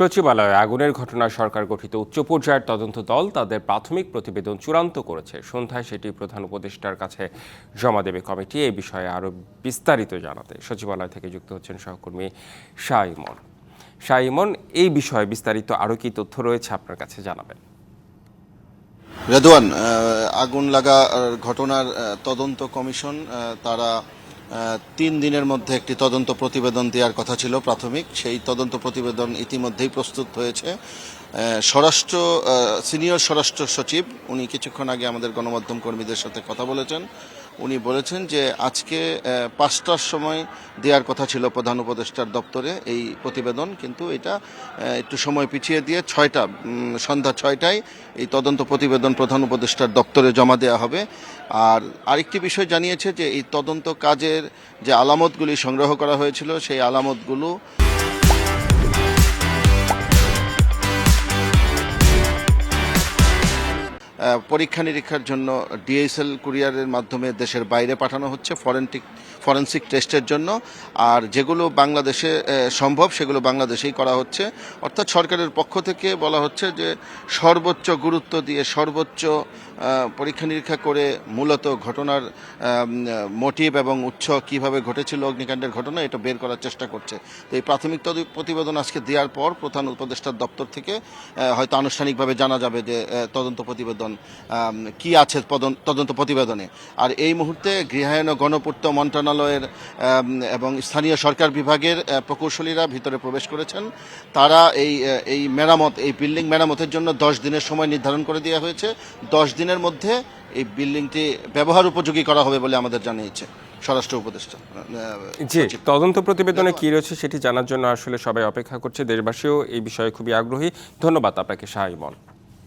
সচিবালয়ে আগুনের ঘটনায় সরকার গঠিত উচ্চ পর্যায়ের তদন্ত দল তাদের প্রাথমিক প্রতিবেদন চূড়ান্ত করেছে। সন্ধ্যায় সেটি প্রধান উপদেষ্টার কাছে জমা দেবে কমিটি। এই বিষয়ে আরও বিস্তারিত জানাতে সচিবালয় থেকে যুক্ত হচ্ছেন সহকর্মী শাহ ইমন এই বিষয়ে বিস্তারিত আরও কি তথ্য রয়েছে আপনার কাছে জানাবেন। রেদওয়ান আগুন লাগা ঘটনার তদন্ত কমিশন তারা তিন দিনের মধ্যে একটি তদন্ত প্রতিবেদন দেওয়ার কথা ছিল প্রাথমিক। সেই তদন্ত প্রতিবেদন ইতিমধ্যেই প্রস্তুত হয়েছে। স্বরাষ্ট্র সিনিয়র স্বরাষ্ট্র সচিব, উনি কিছুক্ষণ আগে আমাদের গণমাধ্যম কর্মীদের সাথে কথা বলেছেন। উনি বলেছেন যে আজকে পাঁচটার সময় দেওয়ার কথা ছিল প্রধান উপদেষ্টার দপ্তরে এই প্রতিবেদন, কিন্তু এটা একটু সময় পিছিয়ে দিয়ে ছয়টা সন্ধ্যা ছয়টায় এই তদন্ত প্রতিবেদন প্রধান উপদেষ্টার দপ্তরে জমা দেওয়া হবে। আর আরেকটি বিষয় জানিয়েছে যে এই তদন্ত কাজের যে আলামতগুলি সংগ্রহ করা হয়েছিল, সেই আলামতগুলো পরীক্ষা নিরীক্ষার জন্য ডিএসএল কুরিয়ারের মাধ্যমে দেশের বাইরে পাঠানো হচ্ছে, ফরেনটিক, ফরেন্সিক টেস্টের জন্য। আর যেগুলো বাংলাদেশে সম্ভব, সেগুলো বাংলাদেশেই করা হচ্ছে। অর্থাৎ সরকারের পক্ষ থেকে বলা হচ্ছে যে সর্বোচ্চ গুরুত্ব দিয়ে সর্বোচ্চ পরীক্ষা নিরীক্ষা করে মূলত ঘটনার মোটিভ এবং উৎস কীভাবে ঘটেছিল, অগ্নিকাণ্ডের ঘটনা, এটা বের করার চেষ্টা করছে। তো এই প্রাথমিক প্রতিবেদন আজকে দেওয়ার পর প্রধান উপদেষ্টার দপ্তর থেকে হয়তো আনুষ্ঠানিকভাবে জানা যাবে যে তদন্ত প্রতিবেদন কি আছে তদন্ত প্রতিবেদনে। আর এই মুহূর্তে গৃহায়ন ও গণপূর্ত মন্ত্রণালয়ের এবং স্থানীয় সরকার বিভাগের প্রকৌশলীরা ভিতরে প্রবেশ করেছেন। তারা এই এই মেরামত, এই বিল্ডিং মেরামতের জন্য দশ দিনের সময় নির্ধারণ করে দেওয়া হয়েছে। দশ দিনের মধ্যে এই বিল্ডিংটি ব্যবহার উপযোগী করা হবে বলে আমাদের জানিয়েছে স্বরাষ্ট্র উপদেষ্টা জি, তদন্ত প্রতিবেদনে কি রয়েছে সেটি জানার জন্য আসলে সবাই অপেক্ষা করছে। দেশবাসীও এই বিষয়ে খুবই আগ্রহী। ধন্যবাদ আপনাকে, শাহ ইমন।